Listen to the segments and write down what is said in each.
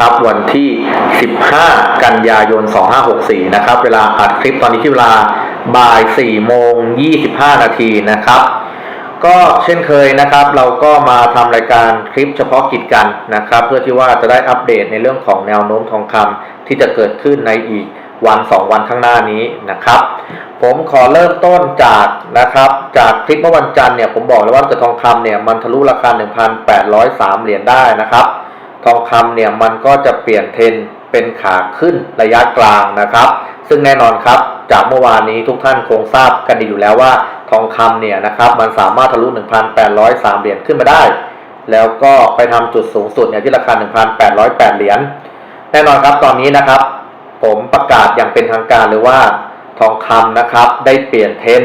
นะครับ วันที่ 15 กันยายน 2564 นะครับ เวลาอัดคลิปตอนนี้ที่เวลาบ่าย4โมง 25 นาทีนะครับ ก็เช่นเคยนะครับ เราก็มาทำรายการคลิปเฉพาะกิจกันนะครับ เพื่อที่ว่าจะได้อัปเดตในเรื่องของแนวโน้มทองคำที่จะเกิดขึ้นในอีกวัน 2 วันข้างหน้านี้นะครับ ผมขอเริ่มต้นจากนะครับจากคลิปเมื่อวันจันทร์เนี่ยผมบอกแล้วว่าเกิดทองคำเนี่ยมันทะลุราคา 1,803 เหรียญได้นะครับ ทองคำเนี่ยมันก็จะเปลี่ยนเทรนเป็นขาขึ้นระยะกลางนะครับ ซึ่งแน่นอนครับจากเมื่อวานนี้ทุกท่านคงทราบกันดีอยู่แล้วว่าทองคำเนี่ยนะครับมันสามารถทะลุ 1,803 เหรียญขึ้นมาได้ แล้วก็ไปทำจุดสูงสุดเนี่ยที่ราคา 1,808 เหรียญแน่นอนครับตอนนี้นะครับ ผมประกาศอย่างเป็นทางการเลยว่าทองคำนะครับได้เปลี่ยนเทรน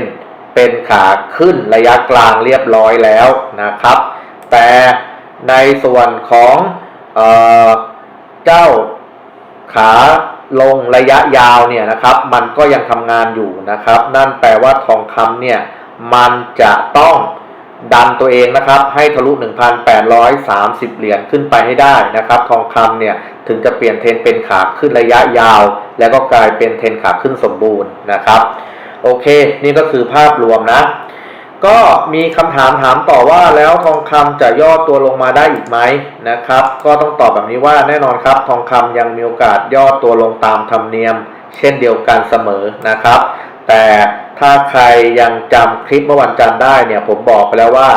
เป็นขาขึ้นระยะกลางเรียบร้อยแล้วนะครับ แต่ในส่วนของ เออเจ้าขาลงระยะยาวเนี่ยนะครับ มันก็ยังทำงานอยู่นะครับ นั่นแปลว่าทองคำเนี่ยมันจะต้องดันตัวเองนะครับ ให้ทะลุ 1,830 เหรียญขึ้นไปให้ได้นะครับ ทองคำเนี่ยถึงจะเปลี่ยนเทรนเป็นขาขึ้นระยะยาว แล้วก็กลายเป็นเทรนขาขึ้นสมบูรณ์นะครับ โอเค นี่ก็คือภาพรวมนะ ก็มีคำถามถามต่อว่าแล้วทองคำจะย่อตัวลงมาได้อีกไหมนะครับ ก็ต้องตอบแบบนี้ว่าแน่นอนครับ ทองคำยังมีโอกาสย่อตัวลงตามธรรมเนียม เช่นเดียวกันเสมอนะครับ แต่ถ้าใครยังจำคลิปเมื่อวันจันทร์ได้เนี่ยผมบอกไปแล้วว่า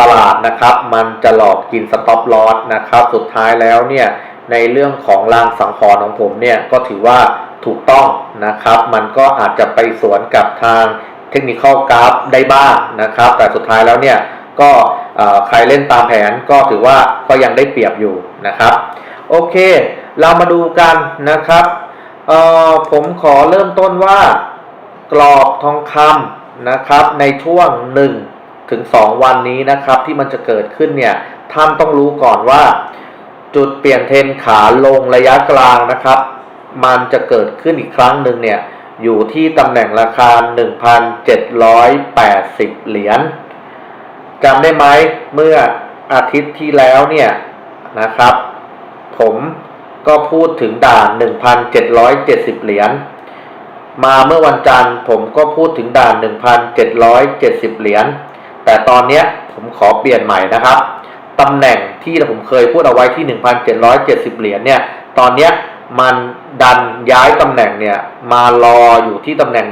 ตลาดนะครับ มันจะหลอกกินสต็อปลอสนะครับ สุดท้ายแล้วเนี่ยในเรื่องของรางสังหรณ์ของผมเนี่ยก็ถือว่าถูกต้องนะครับ มันก็อาจจะไปสวนกับทาง เทคนิคกราฟได้บ้างนะครับ แต่สุดท้ายแล้วเนี่ยก็ใครเล่นตามแผนก็ถือว่าก็ยังได้เปรียบอยู่นะครับโอเค เรามาดูกันนะครับผมขอเริ่มต้นว่ากรอบทองคำนะครับ ในช่วง 1 ถึง 2 วันนี้นะครับ ที่มันจะเกิดขึ้นเนี่ยท่านต้องรู้ก่อนว่า จุดเปลี่ยนเทนขาลงระยะกลางนะครับ มันจะเกิดขึ้นอีกครั้งหนึ่งเนี่ย อยู่ที่ตำแหน่งราคา 1,780 เหรียญจำได้ไหมเมื่ออาทิตย์ที่แล้วเนี่ยนะครับ ผมก็พูดถึงด่าน 1,770 เหรียญมาเมื่อวันจันทร์ผมก็พูดถึงด่าน 1,770 เหรียญแต่ตอนนี้ผมขอเปลี่ยนใหม่นะครับตำแหน่งที่ผมเคยพูดเอาไว้ที่ 1,770 เหรียญเนี่ยตอนนี้มัน ดันย้ายตำแหน่งเนี่ยมารออยู่ที่ตำแหน่ง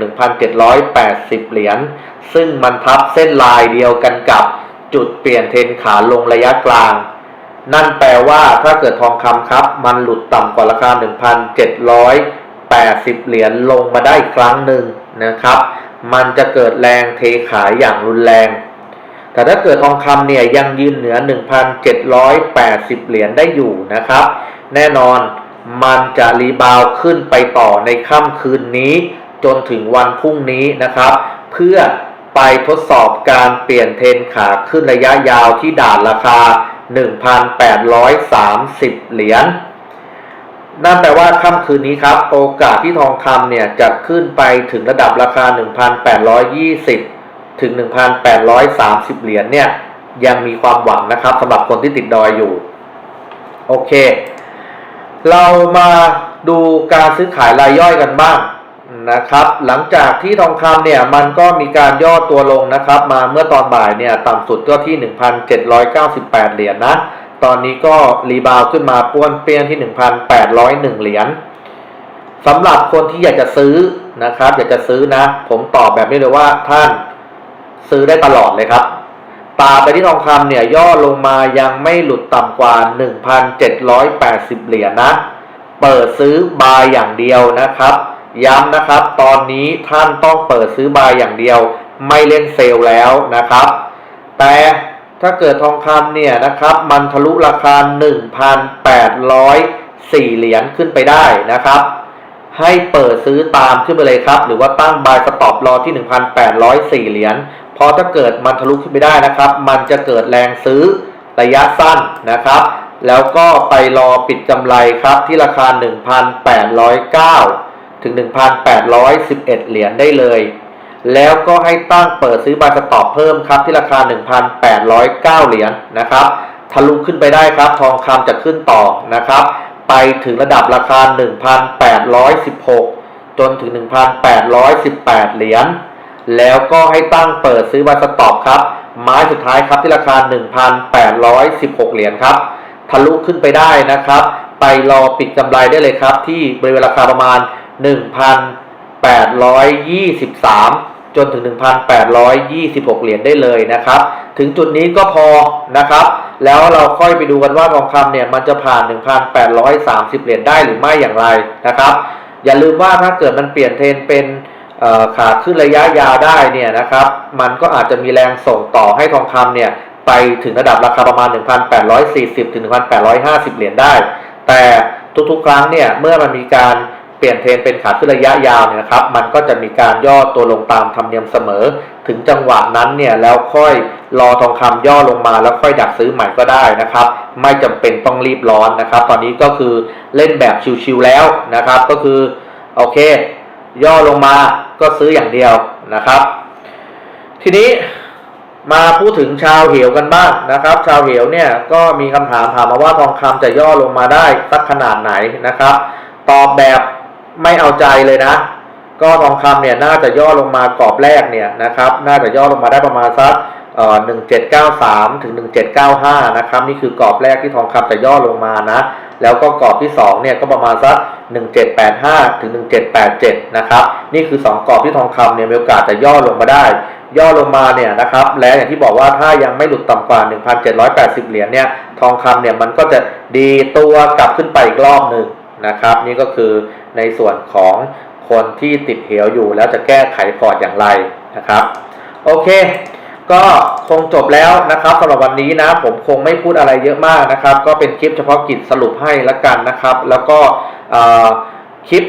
1,780 เหรียญ ซึ่งมันทับเส้นลายเดียวกันกับจุดเปลี่ยนเทนขาลงระยะกลาง นั่นแปลว่าถ้าเกิดทองคำครับ มันหลุดต่ำกว่าราคา 1,780 เหรียญลงมาได้อีกครั้งหนึ่งนะครับ มันจะเกิดแรงเทขายอย่างรุนแรง แต่ถ้าเกิดทองคำเนี่ยยังยืนเหนือ 1,780 เหรียญได้อยู่นะครับ แน่นอน มันจะรีบาวขึ้นไปต่อในค่ำคืนนี้ จนถึงวันพรุ่งนี้นะครับ เพื่อไปทดสอบการเปลี่ยนเทรนขาขึ้นระยะยาวที่ด่านราคา 1,830 เหรียญนั่นแปลว่าค่ำคืนนี้ครับ โอกาสที่ทองคำเนี่ยจะขึ้นไปถึงระดับราคา 1,820 ถึง 1,830 เหรียญเนี่ยยังมีความหวังนะครับสำหรับคนที่ติดดอยอยู่ โอเค เรามาดูการซื้อขายรายย่อยกันบ้างนะครับ หลังจากที่ทองคำเนี่ยมันก็มีการย่อตัวลงนะครับ มาเมื่อตอนบ่ายเนี่ยต่ำสุดก็ที่ 1,798 เหรียญนะตอนนี้ก็รีบาวขึ้นมาป้วนเปี้ยนที่ 1,801 เหรียญสำหรับคนที่อยากจะซื้อนะครับ อยากจะซื้อนะ ผมตอบแบบนี้เลยว่าท่านซื้อได้ตลอดเลยครับ ตาไปที่ทองคำเนี่ยย่อลงมายังไม่หลุดต่ำกว่า 1,780 เหรียญนะ เปิดซื้อบายอย่างเดียวนะครับ ย้ำนะครับ ตอนนี้ท่านต้องเปิดซื้อบายอย่างเดียว ไม่เล่นเซลล์แล้วนะครับ แต่ถ้าเกิดทองคำเนี่ยนะครับ มันทะลุราคา 1,804 เหรียญขึ้นไปได้นะครับ ให้เปิดซื้อตามขึ้นไปเลยครับ หรือว่าตั้งบายสต็อปรอที่ 1,804 เหรียญ พราะถ้าเกิดมันทะลุขึ้นไปได้นะครับ มันจะเกิดแรงซื้อระยะสั้นนะครับ แล้วก็ไปรอปิดกำไรครับที่ราคา 1,809 ถึง 1,811 เหรียญได้เลย แล้วก็ให้ตั้งเปิดซื้อบายสต็อปเพิ่มครับที่ราคา 1,809 เหรียญนะครับ ทะลุขึ้นไปได้ครับ ทองคำจะขึ้นต่อนะครับ ไปถึงระดับราคา 1,816 จนถึง 1,818 เหรียญ แล้วก็ให้ตั้งเปิดซื้อบัตสต็อปครับ ไม้สุดท้ายครับที่ราคา 1,816 เหรียญครับ ทะลุขึ้นไปได้นะครับ ไปรอปิดกำไรได้เลยครับ ที่บริเวณราคาประมาณ 1,823 จนถึง 1,826 เหรียญได้เลยนะครับ ถึงจุดนี้ก็พอนะครับ แล้วเราค่อยไปดูกันว่าทองคำเนี่ยมันจะผ่าน 1,830 เหรียญได้หรือไม่อย่างไรนะครับ อย่าลืมว่าถ้าเกิดมันเปลี่ยนเทรนเป็น ขาขึ้นระยะยาวได้เนี่ยนะครับ มันก็อาจจะมีแรงส่งต่อให้ทองคำเนี่ยไปถึงระดับราคาประมาณ 1,840 ถึง 1,850 เหรียญได้ แต่ทุกๆ ครั้งเนี่ยเมื่อมันมีการเปลี่ยนเทรนเป็นขาขึ้นระยะยาวเนี่ยนะครับ มันก็จะมีการย่อตัวลงตามธรรมเนียมเสมอ ถึงจังหวะนั้นเนี่ยแล้วค่อยรอทองคำย่อลงมาแล้วค่อยดักซื้อใหม่ก็ได้นะครับ ไม่จำเป็นต้องรีบร้อนนะครับ ตอนนี้ก็คือเล่นแบบชิวๆแล้วนะครับ ก็คือโอเค ย่อลงมาก็ซื้ออย่างเดียวนะครับ ทีนี้มาพูดถึงชาวเหวกันบ้างนะครับ ชาวเหวเนี่ยก็มีคำถามถามมาว่าทองคำจะย่อลงมาได้สักขนาดไหนนะครับ ตอบแบบไม่เอาใจเลยนะ ก็ทองคำเนี่ยน่าจะย่อลงมากรอบแรกเนี่ยนะครับ น่าจะย่อลงมาได้ประมาณสักเอ่อ1793ถึง1795นะครับ นี่คือกรอบแรกที่ทองคำจะย่อลงมานะ แล้วก็กรอบที่2เนี่ยก็ประมาณสัก 1785 ถึง 1787 นะครับ นี่คือ 2 กรอบที่ทองคำเนี่ยมีโอกาสจะย่อลงมาได้ ย่อลงมาเนี่ยนะครับ และอย่างที่บอกว่าถ้ายังไม่หลุดต่ำกว่า 1,780 เหรียญเนี่ย ทองคำเนี่ยมันก็จะดีตัวกลับขึ้นไปอีกรอบหนึ่งนะครับ นี่ก็คือในส่วนของคนที่ติดเหวอยู่แล้วจะแก้ไขพอร์ตอย่างไรนะครับ โอเค ก็คงจบแล้วนะครับสำหรับวันนี้นะ ผมคงไม่พูดอะไรเยอะมากนะครับ ก็เป็นคลิปเฉพาะกิจสรุปให้ละกันนะครับ แล้วก็คลิป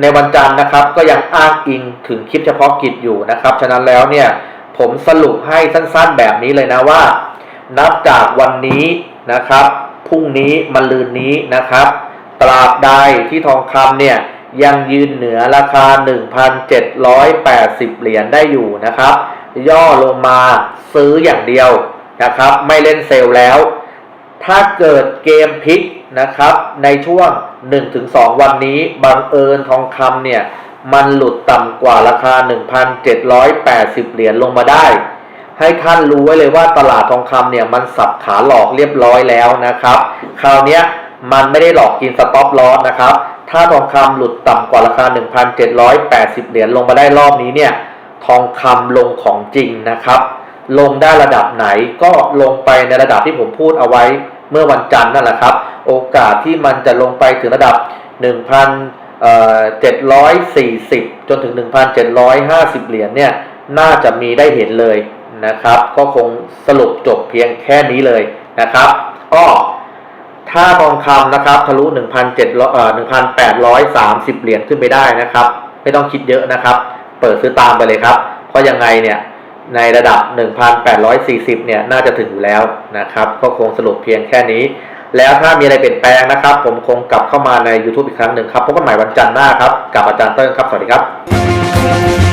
ในวันจันทร์นะครับ ก็ยังอ้างอิงถึงคลิปเฉพาะกิจอยู่นะครับ ฉะนั้นแล้วเนี่ยผมสรุปให้สั้นๆแบบนี้เลยนะว่า นับจากวันนี้นะครับพรุ่งนี้มะรืนนี้นะครับ ตราบใดที่ทองคำเนี่ยยังยืนเหนือราคา 1,780 เหรียญได้อยู่นะครับ ย่อลงมาซื้ออย่างเดียวนะครับ ไม่เล่นเซลล์แล้ว ถ้าเกิดเกมพลิกนะครับ ในช่วง 1-2 วันนี้บังเอิญทองคำเนี่ย มันหลุดต่ำกว่าราคา 1,780 เหรียญลงมาได้ ให้ท่านรู้ไว้เลยว่าตลาดทองคำเนี่ย มันสับขาหลอกเรียบร้อยแล้วนะครับ คราวนี้มันไม่ได้หลอกกินสต็อปลอสนะครับ ถ้าทองคำหลุดต่ำกว่าราคา 1,780 เหรียญลงมาได้รอบนี้เนี่ย ทองคำลงของจริงนะครับ ลงได้ระดับไหนก็ลงไปในระดับที่ผมพูดเอาไว้เมื่อวันจันทร์นั่นแหละครับ โอกาสที่มันจะลงไปถึงระดับ 1,740 จนถึง 1,750 เหรียญเนี่ยน่าจะมีได้เห็นเลยนะครับ ก็คงสรุปจบเพียงแค่นี้เลยนะครับก็ถ้าทองคำนะครับทะลุ 1,700เอ่อ1,830 เหรียญขึ้นไปได้นะครับ ไม่ต้องคิดเยอะนะครับ เปิดซื้อตามไปเลยครับ เพราะยังไงเนี่ยในระดับ 1,840 เนี่ยน่าจะถึงอยู่แล้วนะครับ ก็คงสรุปเพียงแค่นี้ แล้วถ้ามีอะไรเปลี่ยนแปลงนะครับ ผมคงกลับเข้ามาใน YouTube อีกครั้งหนึ่งครับพบกันใหม่วันจันทร์หน้าครับ กับอาจารย์เติ้งครับ สวัสดีครับ